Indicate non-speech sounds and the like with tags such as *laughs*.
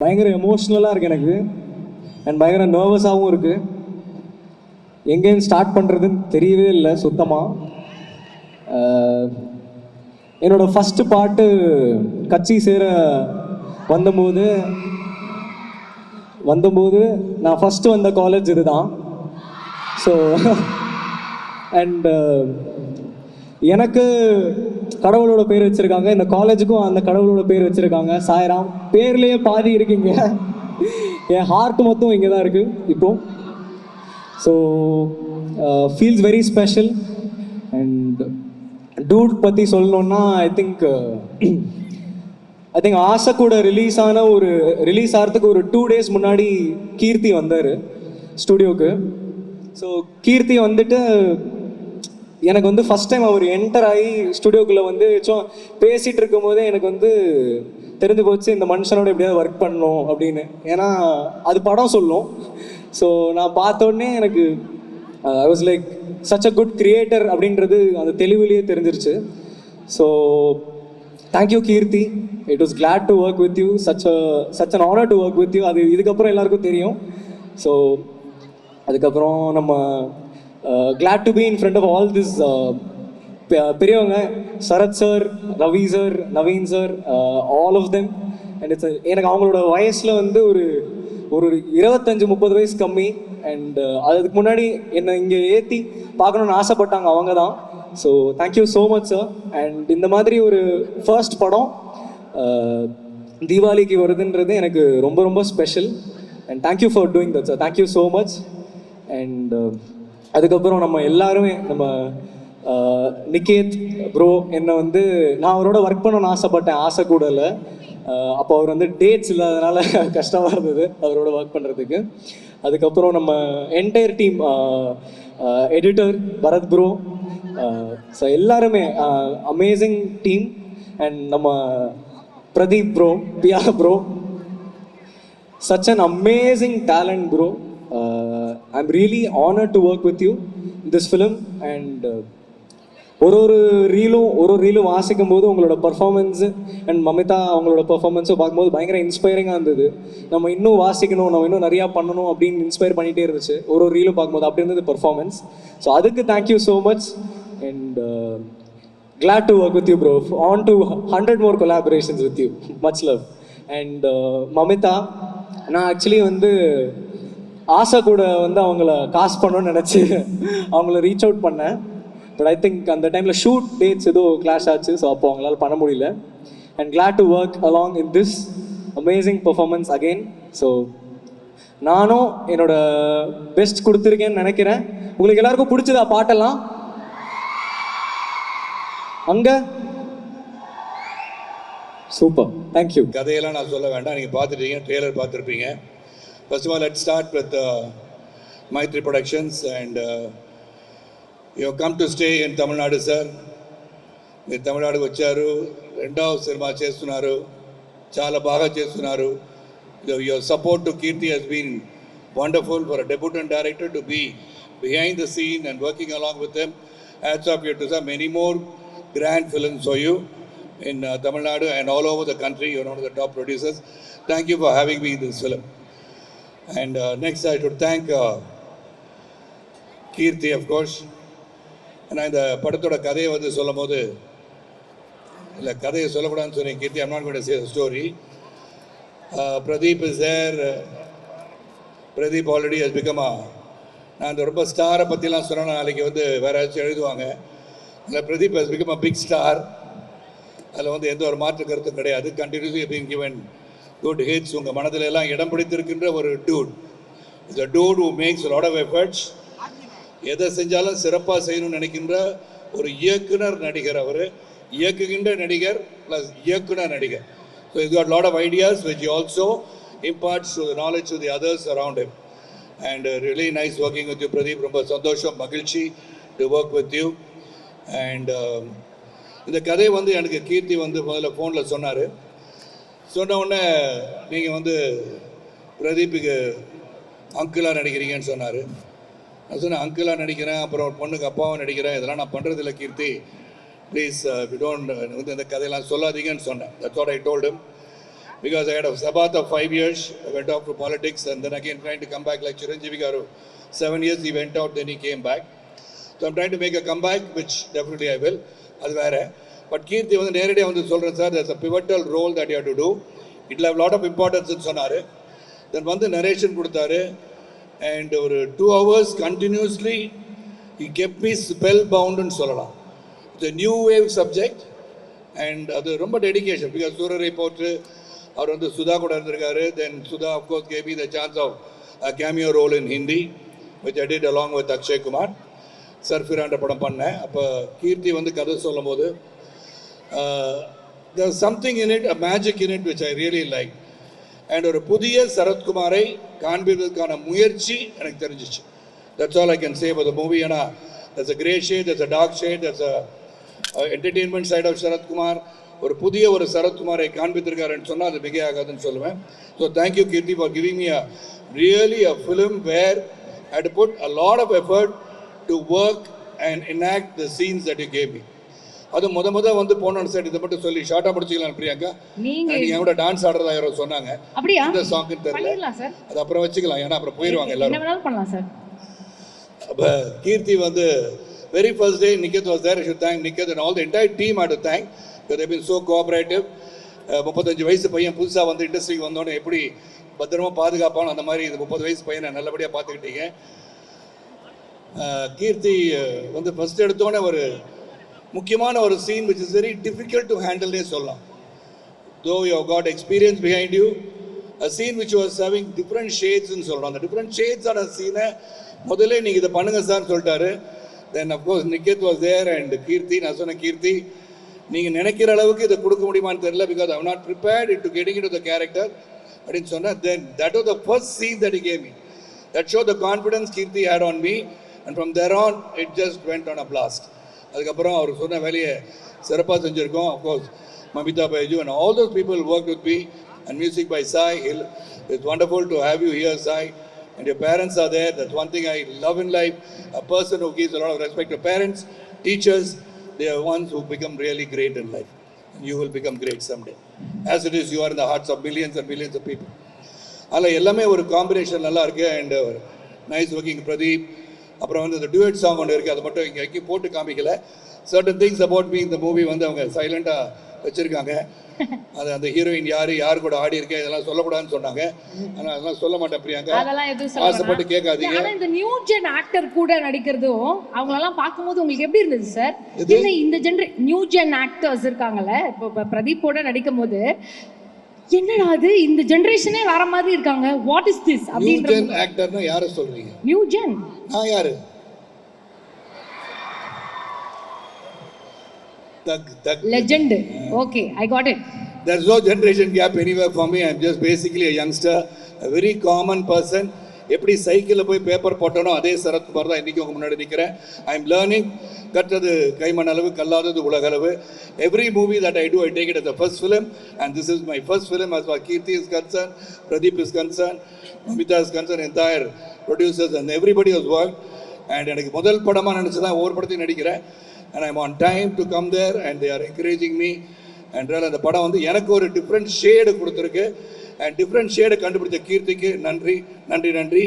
பயங்கர எமோஷ்னலாக இருக்குது எனக்கு. அண்ட் பயங்கர நர்வஸாகவும் இருக்குது எங்கேருந்து ஸ்டார்ட் பண்ணுறதுன்னு தெரியவே இல்லை சுத்தமாக என்னோட ஃபஸ்ட்டு பாட்டு கட்சி சேர வந்தபோது வந்தபோது நான் ஃபஸ்ட்டு வந்த காலேஜ் இதுதான். ஸோ *laughs* அண்ட் எனக்கு கடவுளோட பேர் வச்சுருக்காங்க. இந்த காலேஜுக்கும் அந்த கடவுளோட பேர் வச்சுருக்காங்க. சாய்ராம் பேர்லேயே பாதி இருக்கீங்க. என் ஹார்ட் மொத்தம் இங்கே தான் இருக்குது இப்போ so feels very special and dude பற்றி சொல்லணுன்னா ஐ திங்க் ஐ திங்க் ஆசை கூட ரிலீஸ் ஆன ஒரு ரிலீஸ் ஆகிறதுக்கு ஒரு டூ டேஸ் முன்னாடி கீர்த்தி வந்தார் ஸ்டுடியோக்கு ஸோ கீர்த்தி வந்துட்டு எனக்கு வந்து ஃபஸ்ட் டைம் அவர் என்டர் ஆகி ஸ்டுடியோக்குள்ளே வந்து சும்மா பேசிகிட்டு இருக்கும்போதே எனக்கு வந்து தெரிஞ்சு போச்சு இந்த மனுஷனோட எப்படியாவது ஒர்க் பண்ணணும் அப்படின்னு. ஏன்னா அது படம் சொல்லும். ஸோ நான் பார்த்த உடனே எனக்கு I was like such a good creator அப்படின்றது அந்த தெளிவுலேயே தெரிஞ்சிருச்சு. So thank you Keerthi. It was glad to work with you such such an honour to work with you அது இதுக்கப்புறம் எல்லாருக்கும் தெரியும். ஸோ அதுக்கப்புறம் நம்ம glad to be in front of all this பெரியவங்க Sarath sir Ravi sir Naveen sir all of them and it's எனக்கு அவங்களோட வயசில் வந்து ஒரு ஒரு இருபத்தஞ்சு முப்பது வயசு கம்மி. அண்ட் uh, அதுக்கு முன்னாடி என்னை இங்கே ஏற்றி பார்க்கணுன்னு ஆசைப்பட்டாங்க அவங்க தான். So thank you so much sir and இந்த மாதிரி ஒரு ஃபர்ஸ்ட் படம் uh, தீபாவளிக்கு வருதுன்றது எனக்கு ரொம்ப ரொம்ப special and thank you for doing that sir thank you so much and அதுக்கப்புறம் நம்ம எல்லாருமே நம்ம நிகேத் ப்ரோ என்னை வந்து நான் அவரோட ஒர்க் பண்ணணும்னு ஆசைப்பட்டேன். ஆசை கூட இல்லை அப்போ அவர் வந்து டேட்ஸ் இல்லாதனால *laughs* கஷ்டமாக இருந்தது அவரோட ஒர்க் பண்ணுறதுக்கு அதுக்கப்புறம் நம்ம entire team editor Bharath bro so எல்லாருமே அமேசிங் டீம் அண்ட் நம்ம Pradeep bro Piya bro such an amazing talent bro I am really honored to work with you this film and ஒரு ஒரு ரீலும் ஒரு ஒரு ரீலும் வாசிக்கும் போது உங்களோட பர்ஃபார்மன்ஸு அண்ட் மமிதா அவங்களோட பர்ஃபார்மன்ஸும் பார்க்கும்போது பயங்கர இன்ஸ்பைரிங்காக இருந்தது. நம்ம இன்னும் வாசிக்கணும் நம்ம இன்னும் நிறையா பண்ணணும் அப்படின்னு இன்ஸ்பயர் பண்ணிகிட்டே இருந்துச்சு. ஒரு ஒரு ரீலும் பார்க்கும்போது அப்படி இருந்தது பர்ஃபார்மன்ஸ் ஸோ அதுக்கு thank you so much and glad to work with you bro on to hundred more collaborations with you much love and Mamitha நான் ஆக்சுவலி வந்து ஆசை கூட வந்து அவங்கள காசு பண்ணணும்னு நினச்சி அவங்கள ரீச் அவுட் பண்ணேன். பட் ஐ திங்க் அந்த டைமில் ஷூட் டேட்ஸ் ஏதோ கிளாஷ் ஆச்சு ஸோ அப்போ அவங்களால பண்ண முடியல. And glad to work along in this amazing performance again so நானும் என்னோட பெஸ்ட் கொடுத்துருக்கேன்னு நினைக்கிறேன். உங்களுக்கு எல்லாருக்கும் பிடிச்சதா பாட்டெல்லாம்? அங்க? சூப்பர் தேங்க்யூ கதையெல்லாம் நான் சொல்ல வேண்டாம். நீங்கள் பார்த்துட்டீங்க ட்ரெய்லர் பார்த்துருப்பீங்க. First of all let start with Mythri productions and you come to stay in Tamil Nadu sir మీరు తమిళనాడుకు వచ్చారు రెండవ సినిమా చేస్తున్నారు చాలా బాగా చేస్తున్నారు. Your support to Keerthi he's been wonderful for debutant director to be behind the scene and working along with them hats off you to sir many more grand films for you in Tamil Nadu and all over the country your of the top producers thank you for having me this film And uh, next, I should thank uh, Kirti, of course. இந்த படத்தோட கதையை வந்து சொல்லும் போது இல்லை கதையை சொல்லக்கூடாதுன்னு சொன்னேன் கீர்த்தி I'm not going to say the story. Uh, Pradeep is there. Pradeep already has become a நான் அந்த ரொம்ப ஸ்டாரை பற்றிலாம் சொன்னேன்னா நாளைக்கு வந்து வேறு ஏதாச்சும் எழுதுவாங்க அதில் Pradeep has become a big star அதில் வந்து எந்த ஒரு மாற்று கருத்தும் கிடையாது continuously being given good hits உங்கள் மனதில் எல்லாம் இடம் பிடித்திருக்கின்ற ஒரு dude is a dude who makes lot of efforts எதை செஞ்சாலும் சிறப்பாக செய்யணும்னு நினைக்கின்ற ஒரு இயக்குனர் நடிகர் அவர். இயக்குகின்ற நடிகர் ப்ளஸ் இயக்குனர் நடிகர். So is got lot of ideas which also imparts to knowledge to the others around him and really nice working with you Pradeep ரொம்ப சந்தோஷம் மகிழ்ச்சி to work with you and இந்த கதை வந்து எனக்கு கீர்த்தி வந்து முதல்ல ஃபோனில் சொன்னார். சொன்ன உடனே நீங்கள் வந்து பிரதீப்புக்கு அங்கிளாக நடிக்கிறீங்கன்னு சொன்னார் நான் சொன்னேன் அங்கிளாக நடிக்கிறேன் அப்புறம் ஒரு பொண்ணுக்கு அப்பாவும் நடிக்கிறேன் இதெல்லாம் நான் பண்ணுறதில்ல கீர்த்தி ப்ளீஸ் வி டோன்ட் வந்து இந்த கதையெல்லாம் சொல்லாதீங்கன்னு சொன்னேன் that's what I told because I had a sabbath of five years. I went off to politics and then again trying to come back like Chiranjeevi Garu. Seven years he went out, then he came back. So I'm trying to make a comeback, which definitely I will. அது வேற but Keerthi வந்து நேரடியாக வந்து சொல்கிறேன் sir there's a pivotal role that you to do it'll It'll have a சொன்னார். Then வந்து narration கொடுத்தாரு. And ஒரு two hours continuously it kept me spell பவுண்டுன்னு சொல்லலாம். It's new wave subject and அது ரொம்ப டெடிகேஷன் பிகாஸ் சூரரை போட்டு அவர் வந்து சுதா கூட இருந்திருக்காரு. Then Sudha of course gave the chance of cameo role in Hindi with added along with Akshay Kumar சர்ஃபிரான்ற படம் பண்ணேன். அப்போ கீர்த்தி வந்து கதை சொல்லும் போது there something in it a magic in it which I really like and ஒரு புதிய சரத்குமாரை காண்பிப்பதற்கான முயற்சி எனக்கு தெரிஞ்சிச்சு. That's all I can save the movie ஏன்னா that's a grey shade that's a dark shade that's a entertainment side of Sarathkumar. ஒரு புதிய ஒரு சரத்குமாரை காண்பித்திருக்காருன்னு சொன்னால் அது மிகையாகாதுன்னு சொல்லுவேன். So thank you Keerthi for giving me a really a film where I to put a lot of effort to work and enact the scenes that you gave me அது முத முத வந்து போனோன்னு சார் இதை மட்டும் சொல்லி ஷார்ட்டாக முடிச்சிக்கலாம் பிரியாக்கா நீங்க நீங்க என் கூட டான்ஸ் ஆடுறதா யாரோ சொன்னாங்க. அப்படியா? இந்த சாங்க்குன்னு தெரியல. அது அப்புறம் வச்சுக்கலாம். ஏன்னா அப்புறம் போயிடுவாங்க என்ன எல்லாரும். பண்ணலாம் சார் அப்போ கீர்த்தி வந்து very first day Niketh was there should thank Niketh and all the entire team at thank they been so cooperative முப்பத்தஞ்சு வயசு பையன் புதுசாக வந்து இண்டஸ்ட்ரிக்கு வந்தோடனே எப்படி பத்திரமா பாதுகாப்பானோ அந்த மாதிரி இது முப்பது வயசு பையனை நல்லபடியாக பார்த்துக்கிட்டீங்க. அஹ், கீர்த்தி அஹ், வந்து ஃபர்ஸ்ட் எடுத்தோடனே ஒரு முக்கியமான ஒரு scene which is very difficult to ஹேண்டில்னே சொல்லலாம். Though you got experience behind you a scene which was having different ஷேட்ஸ்னு சொல்கிறோம் அந்த டிஃப்ரெண்ட் ஷேட்ஸான சீனை முதல்ல நீங்கள் இதை பண்ணுங்க சார்னு சொல்லிட்டாரு. Then of course Niketh was there and Keerthi நான் சொன்ன கீர்த்தி நீங்கள் நினைக்கிற அளவுக்கு இதை கொடுக்க முடியுமான்னு தெரியல because I'm not prepared it to getting it the character அப்படின்னு சொன்னேன் then that was the first scene that came that show the confidence Keerthi had on me and from there on it just went on a blast அதுக்கப்புறம் அவர் சொன்ன வேலையை சிறப்பாக செஞ்சுருக்கோம் of course Mamitha Baiju and all those people work with be and music by Sai hill it's wonderful to have you here Sai and your parents are there that one thing I love in life a person who gives of respect to parents teachers they're ones who become really great in life you will become great someday as it is you are இந்த hearts of millions and millions of people அதில் எல்லாமே ஒரு combination நல்லா இருக்குது and nice working Pradeep அப்புறம் வந்து இந்த duet song ஒன்று இருக்குது அதை மட்டும் இங்கே எங்கேயும் போட்டு காமிக்கல. சர்டன் திங்ஸ் அபவுட் மீ இந்த மூவி வந்து அவங்க சைலண்டாக வச்சுருக்காங்க. அது அந்த ஹீரோயின் யார் யார் கூட ஆடி இருக்கேன் இதெல்லாம் சொல்லக்கூடாதுன்னு சொன்னாங்க. ஆனால் அதெல்லாம் சொல்ல மாட்டேன் பிரியாங்க. அதெல்லாம் எதுவும் சொல்ல ஆசைப்பட்டு. கேட்காதீங்க. இந்த நியூ ஜென் ஆக்டர் கூட நடிக்கிறதும் அவங்களெல்லாம் பார்க்கும்போது உங்களுக்கு எப்படி இருந்தது சார்? என்ன இந்த ஜென்ர நியூ ஜென் ஆக்டர்ஸ் இருக்காங்கல்ல இப்போ இப்போ பிரதீப்போட நடிக்கும் போது என்னடா அது இந்த ஜெனரேஷனே வேற மாதிரி இருக்காங்க. வாட் இஸ் திஸ் அப்படின்ற ஜென் ஆக்டர்னா யாரை சொல்றீங்க? நியூ ஜென் நான் யாரு? Thug thug legend okay I got it There's no generation gap anywhere for me. I'm just basically a youngster, a very common person. எப்படி சைக்கிளில் போய் பேப்பர் போட்டனோ அதே சரத்குமார் தான் இன்றைக்கி உங்கள் முன்னாடி நிற்கிறேன் ஐ எம் லேர்னிங் கற்றது கைமண் அளவு கல்லாதது உலக அளவு every movie that I do I take it as first film and this is my first film as far Keerthy is concern Pradeep is concern Amitha is concern entire producers and everybody has work and எனக்கு முதல் படமாக நினச்சி தான் ஒவ்வொரு படத்தையும் நடிக்கிறேன். And I'm on time to come there and they are encouraging me என்றால் அந்த படம் வந்து எனக்கு ஒரு டிஃப்ரெண்ட் ஷேடு கொடுத்துருக்கு. அண்ட் டிஃப்ரெண்ட் ஷேடை கண்டுபிடிச்ச கீர்த்திக்கு நன்றி நன்றி நன்றி.